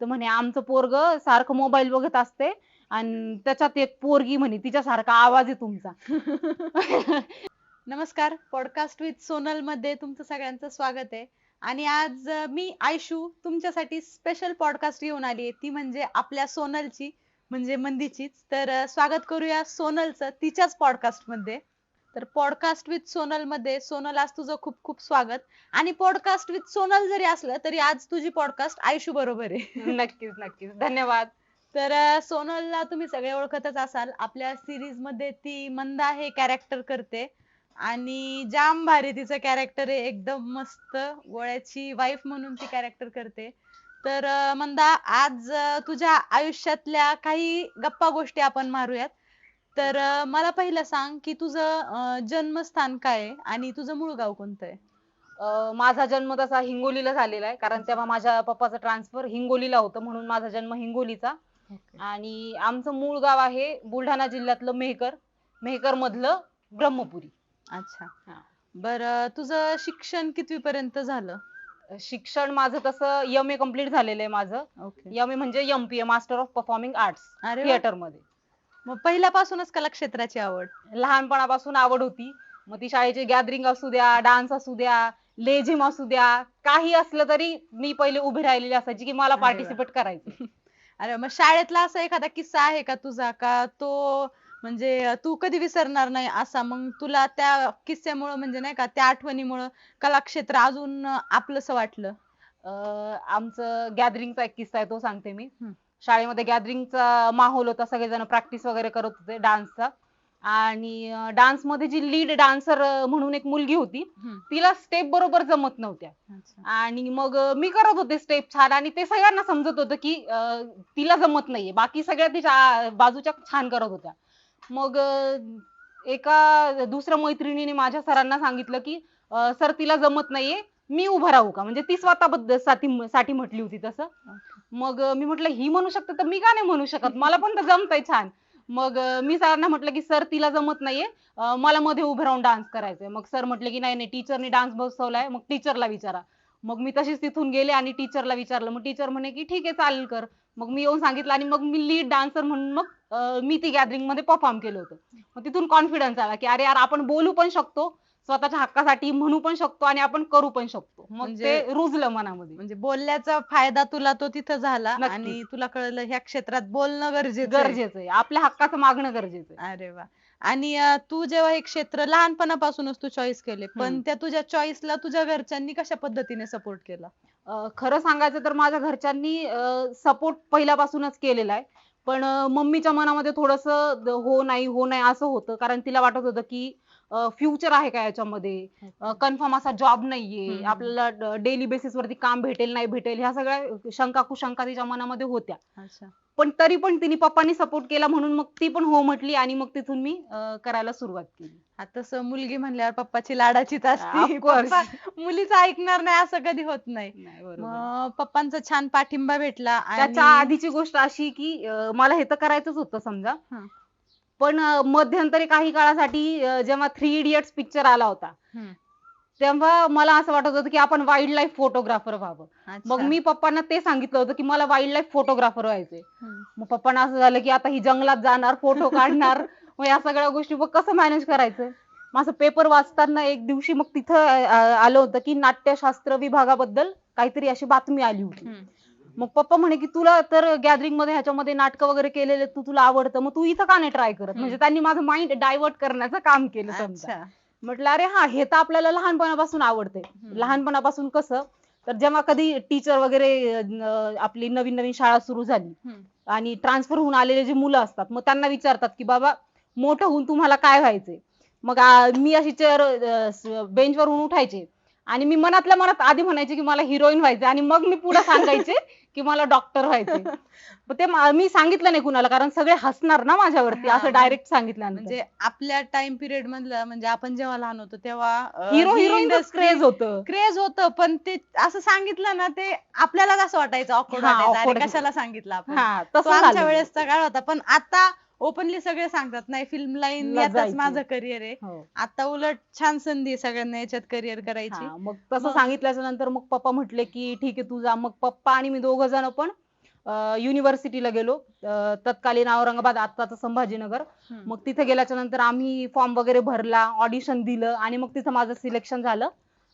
तर म्हणे आमचं पोरग सारखं मोबाईल बघत असते आणि त्याच्यात एक पोरगी म्हणे तिच्यासारखा आवाज आहे तुमचा. नमस्कार पॉडकास्ट विथ सोनलमध्ये तुमचं सगळ्यांचं स्वागत आहे. आणि आज मी आयशू तुमच्यासाठी स्पेशल पॉडकास्ट घेऊन आली आहे. ती म्हणजे आपल्या सोनलची म्हणजे मंदीचीच. तर स्वागत करूया सोनलचं तिच्याच पॉडकास्टमध्ये. तर पॉडकास्ट विथ सोनलमध्ये सोनल आज तुझं खूप खूप स्वागत. आणि पॉडकास्ट विथ सोनल जरी असलं तरी आज तुझी पॉडकास्ट आयशू बरोबर आहे. नक्कीच नक्कीच. धन्यवाद. तर सोनलला तुम्ही सगळे ओळखतच असाल. आपल्या सिरीजमध्ये ती मंदा हे कॅरेक्टर करते. आणि जाम भारी तिचं कॅरेक्टर आहे. एकदम मस्त गोळ्याची वाईफ म्हणून ती कॅरेक्टर करते. तर मंदा आज तुझ्या आयुष्यातल्या काही गप्पा गोष्टी आपण मारूयात. तर अं, मला पहिलं सांग की तुझं अं, जन्मस्थान काय आहे आणि तुझं मूळ गाव कोणतं आहे? अं, माझा जन्म तसा हिंगोलीला झालेला आहे. कारण तेव्हा माझ्या पप्पाचं ट्रान्सफर हिंगोलीला होतं म्हणून माझा जन्म हिंगोलीचा. आणि आमचं मूळ गाव आहे बुलढाणा जिल्ह्यातलं मेहकर. मेहकर मधलं ब्रह्मपुरी. अच्छा. हा. बर तुझं शिक्षण कितवी पर्यंत झालं शिक्षण माझं तसं एम ए कंप्लीट झालेलं आहे माझं. ओके. एम ए म्हणजे M P A master of performing arts अरे वा. थिएटरमध्ये. मग पहिल्यापासूनच कला क्षेत्राची आवड. लहानपणापासून आवड होती. मग ती शाळेची गॅदरिंग असू द्या डान्स असू द्या लेझिम असू द्या काही असलं तरी मी पहिले उभी राहिलेली असायची की मला अरे वा. पार्टिसिपेट करायचं अरे मग शाळेतला असा एखादा किस्सा आहे का तुझा? का तो म्हणजे तू कधी विसरणार नाही असा? मग तुला त्या किस्स्यामुळं म्हणजे नाही का त्या आठवणीमुळं कला क्षेत्र अजून आपलंसं वाटलं? अं, आमचं गॅदरिंगचा एक किस्सा आहे तो सांगते मी. हम्म. शाळेमध्ये गॅदरिंगचा माहोल होता. सगळेजण प्रॅक्टिस वगैरे करत होते डान्सचा आणि डान्समध्ये जी लीड डान्सर म्हणून एक मुलगी होती तिला स्टेप बरोबर जमत नव्हत्या. आणि मग मी करत होते स्टेप छान. आणि ते सगळ्यांना समजत होतं की तिला जमत नाहीये. बाकी सगळ्या तिच्या बाजूच्या छान करत होत्या. मग एका दुसऱ्या मैत्रिणीने माझ्या सरांना सांगितलं की सर तिला जमत नाहीये. मी उभं राहू का? म्हणजे ती साठी साठी म्हटली होती तसं. मग मी म्हटलं ही म्हणू शकते तर मी का नाही म्हणू शकत? मला पण तर जमतंय छान. मग मी सरांना म्हटलं की सर तिला जमत नाहीये. अं, मला मध्ये उभं राहून डान्स करायचंय. मग सर म्हटले की नाही नाही टीचरने डान्स बसवलाय. मग टीचरला विचारा. मग मी तशीच तिथून गेले आणि टीचरला विचारलं. मग टीचर म्हणे की ठीक आहे चालेल कर. मग मी येऊन सांगितलं आणि मग मी लीड डान्सर म्हणून मग अं, मी ती गॅदरिंगमध्ये परफॉर्म केलं होतं. मग तिथून कॉन्फिडन्स आला की अरे यार आपण बोलू पण शकतो. स्वतःच्या हक्कासाठी म्हणू पण शकतो आणि आपण करू पण शकतो. मग म्हणजे- ते रुजलं मनामध्ये. म्हणजे बोलण्याचा फायदा तुला तो तिथं झाला नक्कीच. आणि तुला कळलं ह्या क्षेत्रात बोलणं गरजेचं आहे. गरजेचं आहे. आपल्या हक्काचं मागणं गरजेचं आहे. अरे वा. आणि अं, तू जेव्हा हे क्षेत्र लहानपणापासूनच तू चॉईस केले पण हम्म. त्या तुझ्या चॉईसला तुझ्या घरच्यांनी कशा पद्धतीने सपोर्ट केला? अं, खरं सांगायचं तर माझ्या घरच्यांनी सपोर्ट पहिल्यापासूनच केलेला आहे. पण अं, मम्मीच्या मनामध्ये थोडस हो नाही हो नाही असं होतं. कारण तिला वाटत होतं की फ्युचर आहे का याच्यामध्ये? कन्फर्म असा जॉब नाहीये. आपल्याला डेली बेसिस वरती काम भेटेल नाही भेटेल ह्या सगळ्या शंका कुशंका तिच्या मनामध्ये होत्या. पण तरी पण तिने पप्पांनी सपोर्ट केला म्हणून मग ती पण हो म्हटली आणि मग तिथून मी करायला सुरुवात केली. तसं मुलगी म्हणल्यावर पप्पाची लाडाचीच असते मुलीचं ऐकणार नाही असं कधी होत नाही. पप्पांचा छान पाठिंबा भेटला त्याच्या आधीची गोष्ट अशी की मला हे तर करायचंच होतं समजा. पण मध्यंतरी काही काळासाठी जेव्हा थ्री इडियट्स पिक्चर आला होता. तेव्हा मला असं वाटत होतं की आपण वाईल्ड लाईफ फोटोग्राफर व्हावं. मग मी पप्पांना ते सांगितलं होतं की मला वाईल्ड लाईफ फोटोग्राफर व्हायचंय. मग पप्पांना असं झालं की आता ही जंगलात जाणार फोटो काढणार मग या सगळ्या गोष्टी मग कसं मॅनेज करायचं मग असं पेपर वाचताना एक दिवशी मग तिथं आलं होतं की नाट्यशास्त्र विभागाबद्दल काहीतरी अशी बातमी आली होती. मग पप्पा म्हणे की तुला तर गॅदरिंगमध्ये ह्याच्यामध्ये नाटकं वगैरे केलेले तू तुला आवडतं. मग तू इथं का नाही ट्राय करत. म्हणजे त्यांनी माझं माइंड डायव्हर्ट करण्याचं काम केलं समजा. अच्छा. म्हटलं अरे हा हे तर आपल्याला लहानपणापासून आवडतंय. हम्म. लहानपणापासून कसं तर जेव्हा कधी टीचर वगैरे अं, आपली नवीन नवीन शाळा सुरू झाली हम्म. आणि ट्रान्सफर होऊन आलेले जे मुलं असतात मग त्यांना विचारतात की बाबा मोठं होऊन तुम्हाला काय व्हायचंय? मग आ, मी अशी चेअर बेंचवरून उठायचे आणि मी मनातल्या मनात आधी म्हणायचे की मला हिरोईन व्हायचे आणि मग मी पुढे सांगायचे की मला डॉक्टर व्हायचे पण ते मा- सांगितलं नाही कुणाला कारण सगळे हसणार ना माझ्यावरती. असं डायरेक्ट सांगितलं म्हणजे आपल्या टाइम पिरियड मधलं म्हणजे आपण जेव्हा लहान होतो तेव्हा हिरो हिरोईन क्रेज होतं क्रेज होतं पण ते असं सांगितलं ना ते आपल्यालाच असं वाटायचं. कशाला सांगितलं आपण हा आमच्या. वेळेसचा काळ होता पण आता ओपनली सगळे सांगतात नाही फिल्म लाईन ला यातच जायचं. माझं करिअर आहे हो. आता उलट छान संधी आहे सगळ्यांना याच्यात करिअर करायची हा, मग तसं मग- सांगितल्याच्या नंतर मग पप्पा म्हटले की ठीक आहे तू जा मग पप्पा आणि मी दोघ जण पण युनिव्हर्सिटीला गेलो अं, तत्कालीन औरंगाबाद आत्ताचं संभाजीनगर हम्म. मग तिथे गेल्याच्यानंतर आम्ही फॉर्म वगैरे भरला ऑडिशन दिलं आणि मग तिथं माझं सिलेक्शन झालं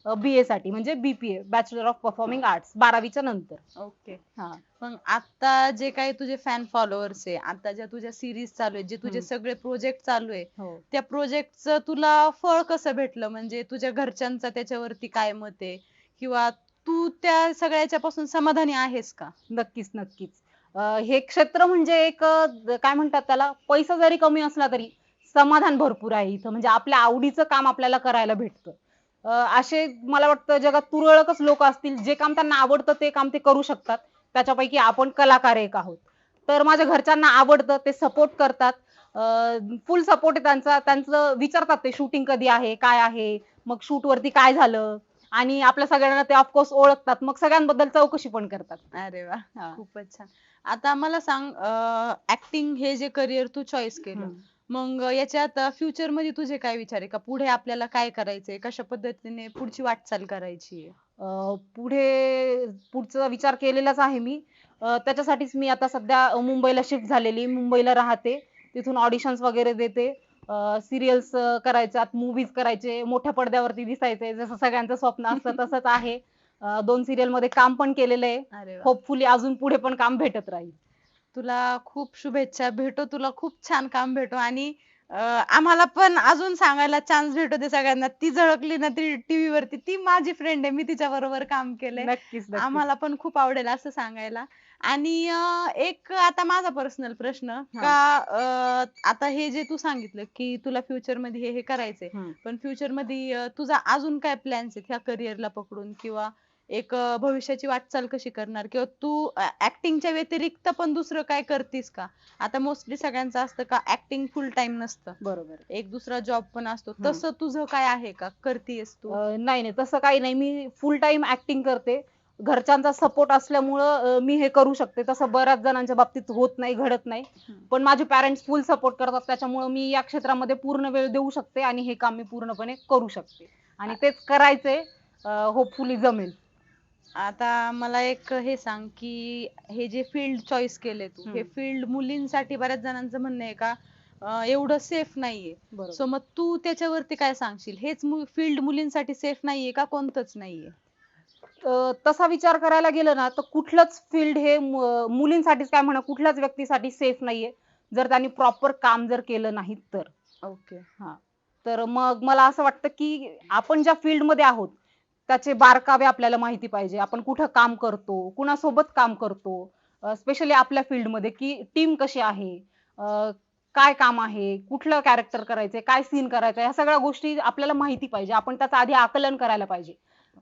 बी ए साठी म्हणजे BPA bachelor of performing arts बारावीच्या नंतर. ओके. हा. मग आता जे काही तुझे फॅन फॉलोअर्स आहे आता ज्या तुझ्या सिरीज चालू आहे जे तुझे हम्म. सगळे प्रोजेक्ट चालू आहे हो. त्या प्रोजेक्टचं तुला फळ कसं भेटलं? म्हणजे तुझ्या घरच्यांचा त्याच्यावरती काय मत आहे? किंवा तू त्या सगळ्याच्या पासून समाधानी आहेस का? नक्कीच नक्कीच. अं, हे क्षेत्र म्हणजे एक अं, काय म्हणतात त्याला? पैसा जरी कमी असला तरी समाधान भरपूर आहे इथं. म्हणजे आपल्या आवडीचं काम आपल्याला करायला भेटतं. असे मला वाटतं जगात तुरळकच लोक असतील जे काम त्यांना आवडतं ते काम ते करू शकतात. त्याच्यापैकी आपण कलाकार एक आहोत. तर माझ्या घरच्यांना आवडतं ते सपोर्ट करतात. फुल सपोर्ट आहे त्यांचा. त्यांचं विचारतात ते शूटिंग कधी आहे काय आहे मग शूट वरती काय झालं? आणि आपल्या सगळ्यांना ते ऑफकोर्स ओळखतात. मग सगळ्यांबद्दल चौकशी पण करतात. अरे वा. खूपच छान. आता मला सांग ऍक्टिंग हे जे करिअर तू चॉईस केलं. मग याच्यात फ्युचरमध्ये तुझे काय विचार आहे? का पुढे आपल्याला काय करायचंय? कशा पद्धतीने पुढची वाटचाल करायची आहे? अं, पुढे पुढचा विचार केलेलाच आहे मी. अं, त्याच्यासाठीच मी आता सध्या मुंबईला शिफ्ट झालेली मुंबईला राहते. तिथून ऑडिशन्स वगैरे देते. सिरियल्स करायच्यात मूवीज करायचे. मोठ्या पडद्यावरती दिसायचे. जसं सगळ्यांचं स्वप्न असतं तसंच आहे. अं, दोन सिरियलमध्ये काम पण केलेलं आहे. अरे वा. होपफुली अजून पुढे पण काम भेटत राहील. तुला खूप शुभेच्छा भेटो तुला खूप छान काम भेटो आणि अं, आम्हाला पण अजून सांगायला चान्स भेटो ते सगळ्यांना. ती झळकली ना ती टीव्ही वरती ती माझी फ्रेंड आहे मी तिच्या बरोबर काम केलंय. नक्कीच नक्कीच. आम्हाला पण खूप आवडेल असं सांगायला. आणि अं, एक आता माझा पर्सनल प्रश्न का अं, आता हे जे तू सांगितलं की तुला फ्युचरमध्ये हे हे करायचंय. हम्म. पण फ्युचरमध्ये अं, तुझा अजून काय प्लॅन्स आहेत ह्या करिअरला पकडून किंवा एक भविष्याची वाटचाल कशी करणार? किंवा तू ऍक्टिंगच्या व्यतिरिक्त पण दुसरं काय करतीस का? आता मोस्टली सगळ्यांचं असतं का ऍक्टिंग फुल टाइम नसतं. बरोबर. एक दुसरा जॉब पण असतो. तसं तुझं काय आहे का? करतीयस तू? नाही नाही. तसं काही नाही. मी फुल टाइम ऍक्टिंग करते. घरच्यांचा सपोर्ट असल्यामुळं मी हे करू शकते. तसं बऱ्याच जणांच्या बाबतीत होत नाही घडत नाही. पण माझे पॅरेंट्स फुल सपोर्ट करतात. त्याच्यामुळे मी या क्षेत्रामध्ये पूर्ण वेळ देऊ शकते आणि हे काम मी पूर्णपणे करू शकते. आणि तेच करायचंय. होपफुली जमेल. आता मला एक हे सांग की हे जे फील्ड चॉईस केले तू हे. फील्ड मुलींसाठी बऱ्याच जणांचं म्हणणं आहे का अं, एवढं सेफ नाहीये. बरोबर. सो मग तू त्याच्यावरती काय सांगशील? हेच फील्ड मुलींसाठी सेफ नाहीये का कोणतंच नाहीये? अं, तसा विचार करायला गेलं ना तर कुठलंच फील्ड हे मु- मुलींसाठीच काय म्हणा कुठल्याच व्यक्तीसाठी सेफ नाहीये. जर त्यांनी प्रॉपर काम जर केलं नाही तर. ओके तर मग मला असं वाटतं की आपण ज्या field मध्ये आहोत त्याचे बारकावे आपल्याला माहिती पाहिजे. आपण कुठं काम करतो कुणासोबत काम करतो स्पेशली आपल्या field मध्ये की टीम कशी आहे काय काम आहे कुठलं कॅरेक्टर करायचंय काय सीन करायचं ह्या सगळ्या गोष्टी आपल्याला माहिती पाहिजे. आपण त्याचं आधी आकलन करायला पाहिजे.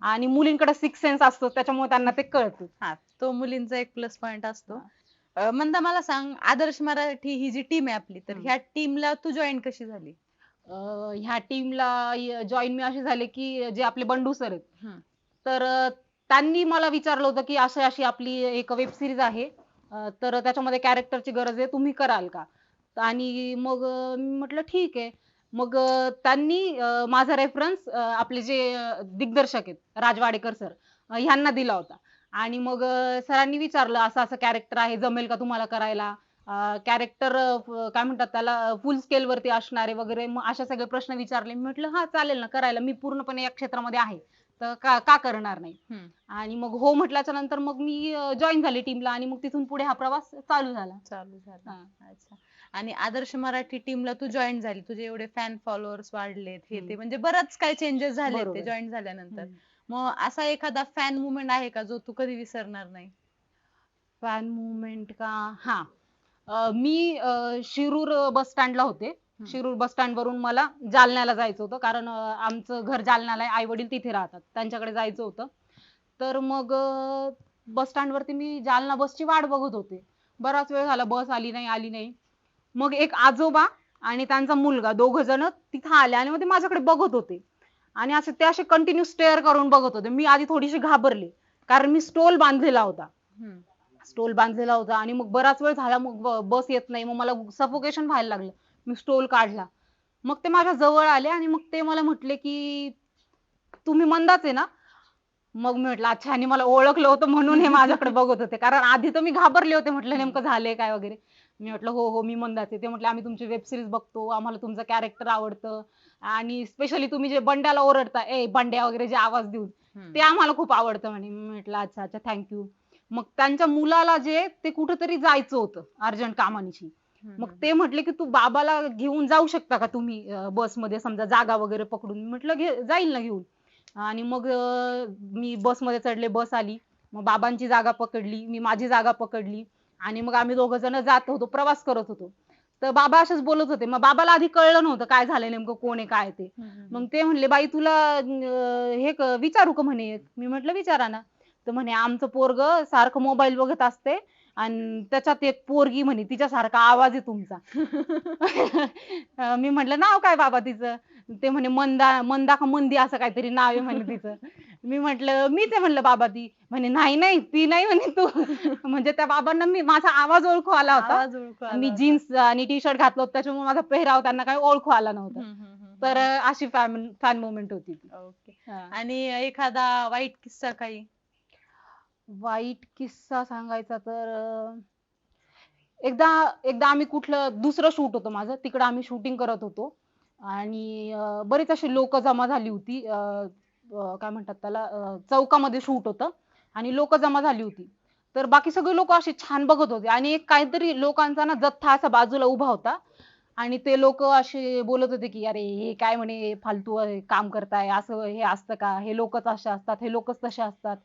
आणि मुलींकडे सिक्स सेन्स असतो त्याच्यामुळे त्यांना ते कळतं. हा तो मुलींचा एक प्लस पॉइंट असतो. मंदा मला सांग आदर्श मराठी ही जी टीम आहे आपली तर. ह्या टीमला तू जॉईन कशी झाली? ह्या टीमला जॉईन मी असे झाले की जे आपले बंडू सर आहेत. तर त्यांनी मला विचारलं होतं की अशी अशी आपली एक वेब सिरीज आहे. अं, तर त्याच्यामध्ये कॅरेक्टरची गरज आहे तुम्ही कराल का? आणि मग अं, मी म्हटलं ठीक आहे. मग अं, त्यांनी अं, माझा रेफरन्स आपले जे अं, दिग्दर्शक आहेत राजवाडेकर सर ह्यांना दिला होता. आणि मग अं, सरांनी विचारलं असं असं कॅरेक्टर आहे जमेल का तुम्हाला करायला? कॅरेक्टर काय म्हणतात त्याला फुल स्केल वरती असणारे वगैरे मग अशा सगळे प्रश्न विचारले. मी म्हटलं हा चालेल ना करायला. मी पूर्णपणे या क्षेत्रामध्ये आहे. तर का का करणार नाही. आणि मग हो म्हटल्याच्या नंतर मग मी जॉईन झाली टीमला आणि मग तिथून पुढे हा प्रवास चालू झाला. चालू झालं. अच्छा. आणि आदर्श मराठी टीमला तू जॉईन झाली. तुझे एवढे फॅन फॉलोअर्स वाढलेत हे ते. म्हणजे बरंच काही चेंजेस झाले ते. जॉईन झाल्यानंतर. मग असा एखादा फॅन मुवमेंट आहे का जो तू कधी विसरणार नाही? फॅन मुवमेंट का? हा. मी शिरूर बस स्टँडला होते. शिरूर बस स्टँड वरून मला जालन्याला जायचं होतं. कारण आमचं घर जालन्याला आहे. आई वडील तिथे राहतात. त्यांच्याकडे जायचं होतं. तर मग बस स्टँड वरती मी जालना बसची वाट बघत होते. बराच वेळ झाला. बस आली नाही आली नाही. मग एक आजोबा आणि त्यांचा मुलगा दोघ जण तिथं आले आणि मग ते माझ्याकडे बघत होते. आणि असे ते असे कंटिन्यू स्टेअर करून बघत होते. मी आधी थोडीशी घाबरले. कारण मी स्टोल बांधलेला होता. स्टोल बांधलेला होता आणि मग बराच वेळ झाला मग बस येत नाही. मग मला सफोकेशन व्हायला लागलं. मी स्टोल काढला. मग ते माझ्या जवळ आले आणि मग ते मला म्हटले की तुम्ही मंदाच आहे ना? मग मी म्हटलं अच्छा. आणि मला ओळखलं होतं म्हणून हे माझ्याकडे बघत होते. कारण आधी तर मी घाबरले होते म्हटलं नेमकं झालंय काय वगैरे? मी म्हटलं हो हो मी मंदाचे. ते म्हटलं आम्ही तुमची वेब सिरीज बघतो. आम्हाला तुमचं कॅरेक्टर आवडतं. आणि स्पेशली तुम्ही जे बंड्याला ओरडता ए बंड्या वगैरे जे आवाज देऊन. ते आम्हाला खूप आवडतं म्हणे. मी म्हटलं अच्छा अच्छा थँक्यू मग त्यांच्या मुलाला जे ते कुठेतरी जायचं होतं अर्जंट कामानिशी. मग ते म्हटले की तू बाबाला घेऊन जाऊ शकता का तुम्ही बसमध्ये? समजा जागा वगैरे पकडून. म्हटलं घे जाईल ना घेऊन. आणि मग मी बसमध्ये चढले बस आली. मग बाबांची जागा पकडली मी माझी जागा पकडली. आणि मग आम्ही दोघ जण जात होतो प्रवास करत होतो. तर बाबा असेच बोलत होते. मग बाबाला आधी कळलं नव्हतं काय झालंय नेमकं कोण आहे काय ते. मग ते म्हणले बाई तुला हे विचारू का म्हणे? मी म्हटलं विचारा ना. तर म्हणे आमचं पोरग सारखं मोबाईल बघत असते आणि त्याच्यात एक पोरगी म्हणे तिच्यासारखा आवाज आहे तुमचा. मी म्हटलं नाव काय बाबा तिचं? ते म्हणे मंदा मंदा का मंदी असं काहीतरी नाव आहे म्हणे तिचं. मी म्हटलं मीच आहे म्हणलं बाबा ती म्हणे नाही नाही ती नाही म्हणे तू. म्हणजे त्या बाबांना मी माझा आवाज ओळखू आला होता. मी. जीन्स आणि टी शर्ट घातलं होतं त्याच्यामुळे माझा पेहराव त्यांना काही ओळखू आला नव्हता. तर अशी फॅन फॅन मोमेंट होती. ओके. आणि एखादा वाईट किस्सा काही? वाईट किस्सा सांगायचा तर एकदा एकदा आम्ही कुठलं दुसरं शूट होतं माझं. तिकडं आम्ही शूटिंग करत होतो. आणि अं, अशी लोक जमा झाली होती. अं, अं, काय म्हणतात त्याला अं, चौकामध्ये शूट होतं. आणि लोक जमा झाली होती. तर बाकी सगळे लोक असे छान बघत होते. आणि एक काहीतरी लोकांचा ना जथ्था असा बाजूला उभा होता. आणि ते लोक असे बोलत होते की अरे हे काय म्हणे फालतू आहे, काम करताय. असं हे असतं का? हे लोकच असे असतात. हे लोकच तसे असतात.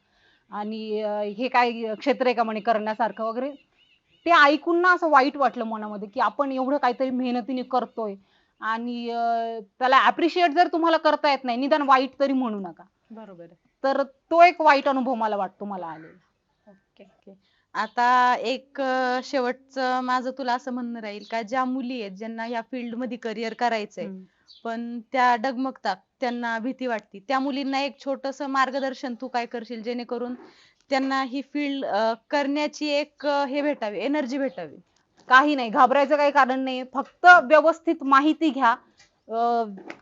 आणि अं, हे काय क्षेत्र आहे का म्हणे करण्यासारखं वगैरे ते ऐकून ना असं वाईट वाटलं मनामध्ये की आपण एवढं काहीतरी मेहनतीने करतोय आणि अं, त्याला अप्रिशिएट जर तुम्हाला करता येत नाही निदान वाईट तरी म्हणू नका. बरोबर आहे. तर तो एक वाईट अनुभव मला वाटतो मला आलेला. Okay okay. आता एक अं, शेवटचं माझं तुला असं म्हणणं राहील का ज्या मुली आहेत ज्यांना या फील्डमध्ये करिअर करायचंय. पण त्या डगमगतात त्यांना भीती वाटते. त्या मुलींना एक छोटस मार्गदर्शन तू काय करशील? जेणेकरून त्यांना ही फील्ड करण्याची एक हे भेटावी एनर्जी भेटावी. काही नाही घाबरायचं काही कारण नाही फक्त व्यवस्थित माहिती घ्या.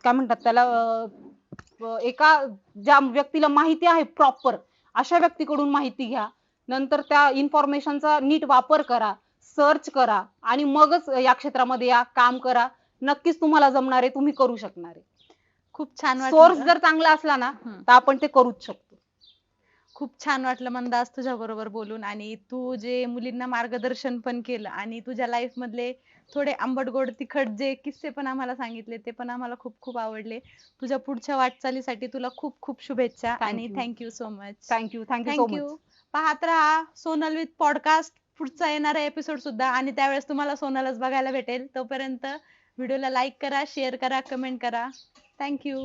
काय म्हणतात त्याला एका ज्या व्यक्तीला माहिती आहे प्रॉपर अशा व्यक्तीकडून माहिती घ्या. नंतर त्या इन्फॉर्मेशनचा नीट वापर करा सर्च करा आणि मगच या क्षेत्रामध्ये या काम करा. नक्कीच तुम्हाला जमणारे तुम्ही करू शकणार. आहे खूप छान सोर्स वाटलं जर चांगला असला ना हम्म. तर आपण ते करूच शकतो. खूप छान वाटलं मंदास तुझ्या बरोबर बोलून आणि तू जे मुलींना मार्गदर्शन पण केलं आणि तुझ्या लाईफ मधले थोडे आंबट गोड तिखट जे किस्से पण आम्हाला सांगितले ते पण आम्हाला खूप खूप आवडले. तुझ्या पुढच्या वाटचालीसाठी तुला खूप खूप शुभेच्छा Thank आणि you. Thank you so much thank you thank you so thank you much पाहत राहा. सोनल विथ पॉडकास्ट पुढचा येणारा एपिसोड सुद्धा आणि त्यावेळेस तुम्हाला सोनलच बघायला भेटेल. तोपर्यंत व्हिडिओला लाईक करा शेअर करा कमेंट करा. थँक्यू